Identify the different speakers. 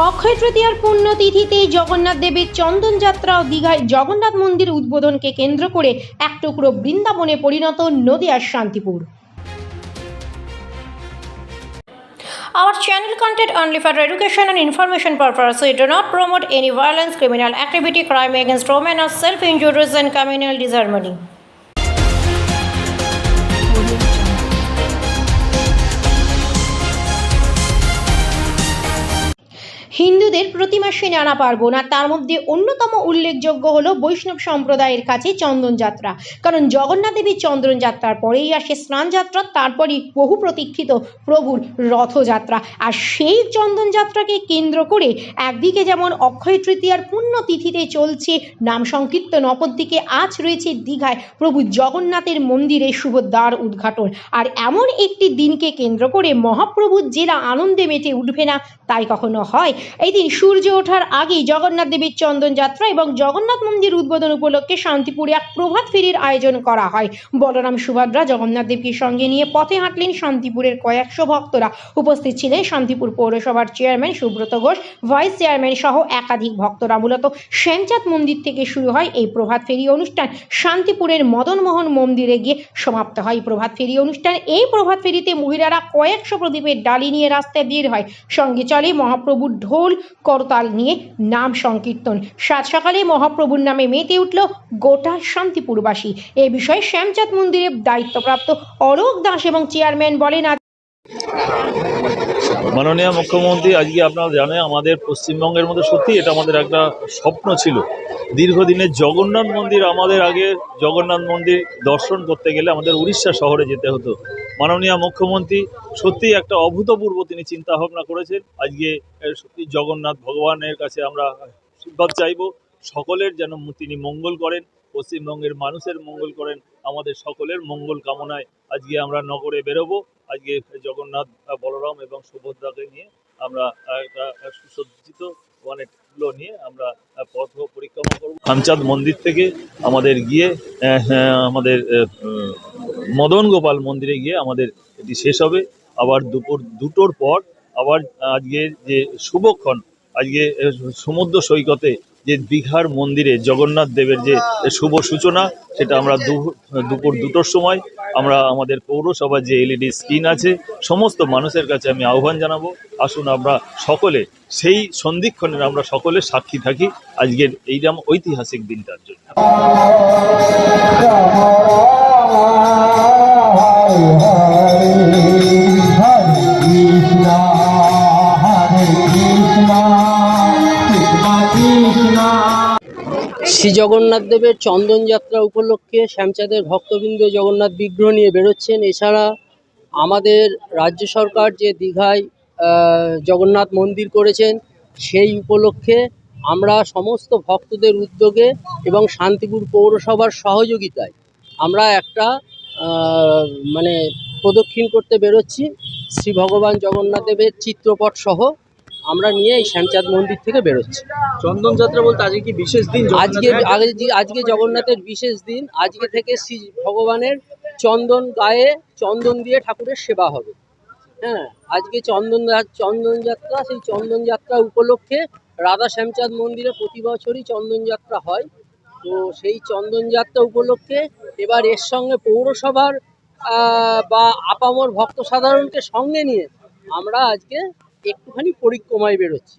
Speaker 1: অক্ষয় তৃতীয়ার পুণ্যতিথিতে জগন্নাথ দেবের চন্দন যাত্রা ও দীঘায় জগন্নাথ মন্দির উদ্বোধনকে কেন্দ্র করে এক টুকরো বৃন্দাবনে পরিণত নদিয়ার Shantipur. Our channel content only for education and information purpose. We do not promote any violence, criminal activity, crime against women, or self-injuries and communal disharmony. হিন্দুদের প্রতি মাসে নানা পার্বণ, আর তার মধ্যে অন্যতম উল্লেখযোগ্য হলো বৈষ্ণব সম্প্রদায়ের কাছে চন্দন যাত্রা। কারণ জগন্নাথ দেবীর চন্দন যাত্রার পরেই আসে স্নান যাত্রা, তারপরই বহু প্রতীক্ষিত প্রভুর রথযাত্রা। আর সেই চন্দন যাত্রাকে কেন্দ্র করে একদিকে যেমন অক্ষয় তৃতীয়ার পুণ্য তিথিতে চলছে নাম সংকীর্তন, অপরদিকে আজ রয়েছে দীঘায় প্রভু জগন্নাথের মন্দিরে শুভ দ্বার উদ্ঘাটন। আর এমন একটি দিনকে কেন্দ্র করে মহাপ্রভুর জেলা আনন্দে মেটে উঠবে না, তাই কখনো হয়। এই দিন সূর্য ওঠার আগেই জগন্নাথ দেবীর চন্দন যাত্রা এবং জগন্নাথ মন্দির উদ্বোধন উপলক্ষে শান্তিপুরে এক প্রভাত ফেরির আয়োজন করা হয়। বলরাম সুভদ্রা জগন্নাথ দেবীকে সঙ্গে নিয়ে পথে হাঁটলেন শান্তিপুরের কয়েকশো ভক্তরা। উপস্থিত ছিলেন শান্তিপুর পৌরসভার chairman Subrata Ghosh, vice chairman সহ একাধিক ভক্তরা। মূলত শ্যামচাঁদ মন্দির থেকে শুরু হয় এই প্রভাত ফেরি অনুষ্ঠান। শান্তিপুরের মদনমোহন মন্দিরে গিয়ে সমাপ্ত হয় প্রভাত ফেরি অনুষ্ঠান। এই প্রভাত ফেরিতে মহিলারা কয়েকশো প্রদীপের ডালি নিয়ে রাস্তায় বের হয়। সঙ্গে চলে মহাপ্রভুর ঢোল করতাল নিয়ে নাম সংকীর্তন। সাত সকালে মহাপ্রভুর নামে মেতে উঠল গোটা শান্তিপুরবাসী। এ বিষয়ে শ্যামচাঁদ মন্দিরের দায়িত্বপ্রাপ্ত অরোক দাস এবং চেয়ারম্যান বলেন
Speaker 2: মাননীয় মুখ্যমন্ত্রী, আজকে আপনারা জানেন আমাদের পশ্চিমবঙ্গের মধ্যে সত্যি এটা আমাদের একটা স্বপ্ন ছিল। দীর্ঘদিনের জগন্নাথ মন্দির আমাদের আগে, জগন্নাথ মন্দির দর্শন করতে গেলে আমাদের উড়িষ্যা শহরে যেতে হতো। মাননীয় মুখ্যমন্ত্রী সত্যি একটা অভূতপূর্ব তিনি চিন্তা ভাবনা করেছেন। আজকে সত্যি জগন্নাথ ভগবানের কাছে আমরা আশীর্বাদ চাইব। সকলের যেন তিনি মঙ্গল করেন, পশ্চিমবঙ্গের মানুষের মঙ্গল করেন, আমাদের সকলের মঙ্গল কামনায় আজকে আমরা নগরে বেরোবো। আজকে জগন্নাথ বলরাম এবং সুভদ্রাকে নিয়ে আমরা একটা সুসজ্জিত অনেকগুলো নিয়ে আমরা পথ পরিক্রমা করব। খামচাঁদ মন্দির থেকে আমাদের গিয়ে আহ, আহ, আমাদের মদন গোপাল মন্দিরে গিয়ে আমাদের এটি শেষ হবে। আবার দুপুর দুটোর পর আবার আজকে যে শুভক্ষণ আজকে সমুদ্র সৈকতে যে দীঘার মন্দিরে জগন্নাথ দেবের যে শুভ সূচনা সেটা আমরা দুপুর দুটোর সময় আমরা আমাদের পৌরসভার যে এলইডি স্ক্রিন আছে, সমস্ত মানুষের কাছে আমি আহ্বান জানাব। আসুন আমরা সকলে, সেই সন্ধিক্ষণের আমরা সকলে সাক্ষী থাকি আজকের এইরকম ঐতিহাসিক দিনটার জন্য।
Speaker 3: শ্রী জগন্নাথ দেবের চন্দন যাত্রা উপলক্ষে শ্যামচাঁদের ভক্তবৃন্দ জগন্নাথ বিগ্রহ নিয়ে বেরোচ্ছেন। এছাড়া আমাদের রাজ্য সরকার যে দীঘায় জগন্নাথ মন্দির করেছেন, সেই উপলক্ষে আমরা সমস্ত ভক্তদের উদ্যোগে এবং শান্তিপুর পৌরসভার সহযোগিতায় আমরা একটা মানে প্রদক্ষিণ করতে বেরোচ্ছি। শ্রী ভগবান জগন্নাথ দেবের চিত্রপট সহ আমরা নিয়ে এই শ্যামচাঁদ মন্দির থেকে বেরোচ্ছি।
Speaker 4: চন্দন যাত্রা বলতে আজকে কি বিশেষ দিন
Speaker 3: আজকে আজকে জগন্নাথের বিশেষ দিন। আজকে থেকে শ্রী ভগবানের চন্দন গায়ে চন্দন দিয়ে ঠাকুরের সেবা হবে। হ্যাঁ আজকে চন্দন চন্দন যাত্রা সেই চন্দন যাত্রা উপলক্ষে রাধা শ্যামচাঁদ মন্দিরে প্রতি বছরই চন্দন যাত্রা হয়। তো সেই চন্দন যাত্রা উপলক্ষে এবার এর সঙ্গে পৌরসভার বা আপামর ভক্ত সাধারণকে সঙ্গে নিয়ে আমরা আজকে একটুখানি পরিক্রমায় বেরোচ্ছি।